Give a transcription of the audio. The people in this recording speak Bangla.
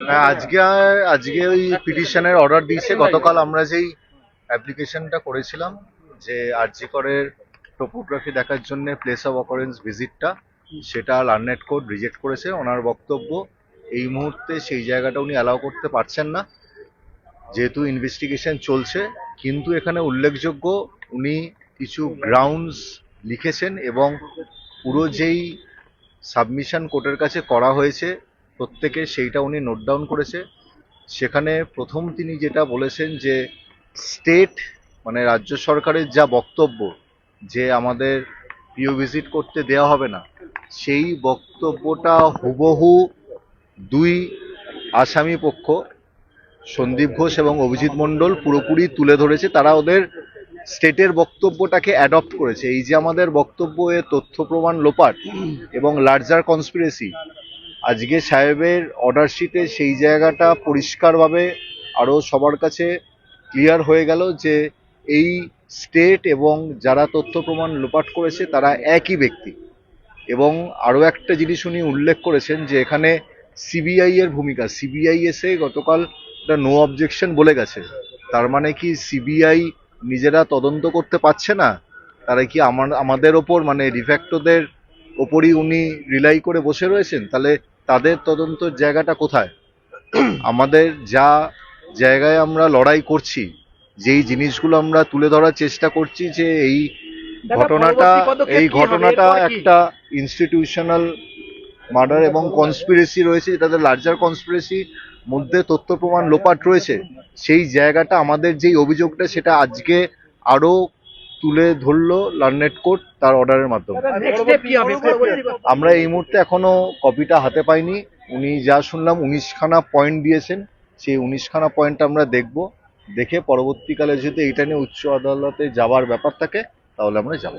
আজকে আজকে ওই পিটিশনের অর্ডার দিয়েছে। গতকাল আমরা যেই অ্যাপ্লিকেশনটা করেছিলাম, যে আরজি করের টোপোগ্রাফি দেখার জন্য প্লেস অফ অকারেন্স ভিজিটটা সেটা লার্নেট কোড রিজেক্ট করেছে। ওনার বক্তব্য, এই মুহূর্তে সেই জায়গাটা উনি অ্যালাউ করতে পারছেন না। যেহেতু ইনভেস্টিগেশন চলছে, কিন্তু এখানে উল্লেখযোগ্য উনি কিছু গ্রাউন্ডস লিখেছেন এবং পুরো যেই সাবমিশন কোর্টের কাছে করা হয়েছে প্রত্যেকে সেইটা উনি নোট ডাউন করেছে। সেখানে প্রথম তিনি যেটা বলেছেন যে স্টেট মানে রাজ্য সরকারের যা বক্তব্য, যে আমাদের পিও ভিজিট করতে দেওয়া হবে না, সেই বক্তব্যটা হুবহু দুই আসামি পক্ষ, সন্দীপ ঘোষ এবং অভিজিৎ মণ্ডল পুরোপুরি তুলে ধরেছে। তারা ওদের স্টেটের বক্তব্যটাকে অ্যাডপ্ট করেছে। এই যে আমাদের বক্তব্য এ তথ্য প্রমাণ লোপাট এবং লার্জার কনস্পিরেসি আজকে সাহেবের অর্ডার শিটে সেই জায়গাটা পরিষ্কারভাবে আরও সবার কাছে ক্লিয়ার হয়ে গেল যে এই স্টেট এবং যারা তথ্য প্রমাণ লোপাট করেছে তারা একই ব্যক্তি। এবং আরও একটা জিনিস উনি উল্লেখ করেছেন যে এখানে সিবিআই এর ভূমিকা সিবিআই এসে গতকাল একটা নো অবজেকশন বলে গেছে। তার মানে কি সিবিআই নিজেরা তদন্ত করতে পারছে না? তারা কি আমার, আমাদের ওপর মানে রিফ্যাক্টোদের ওপরই উনি রিলাই করে বসে রয়েছেন? তাহলে তাদের তদন্ত জায়গাটা কোথায়? আমাদের যা জায়গায় আমরা লড়াই করছি যেই জিনিসগুলো আমরা তুলে ধরার চেষ্টা করছি যে এই ঘটনাটা এই ঘটনাটা একটা ইনস্টিটিউশনাল মার্ডার এবং কনস্পিরেসি রয়েছে তাদের লার্জার কনস্পিরেসি মধ্যে তথ্য প্রমাণ লোপাট রয়েছে। সেই জায়গাটা আমাদের যেই অভিযোগটা সেটা আজকে আরও তুলে ধরলো লার্নেট কোর্ট তার অর্ডারের মাধ্যমে আমরা এই মুহূর্তে এখনও কপিটা হাতে পাইনি উনি যা শুনলাম উনিশখানা পয়েন্ট দিয়েছেন সেই উনিশখানা পয়েন্ট আমরা দেখব দেখে পরবর্তীকালে যদি এইটা নিয়ে উচ্চ আদালতে যাওয়ার ব্যাপার থাকে তাহলে আমরা যাব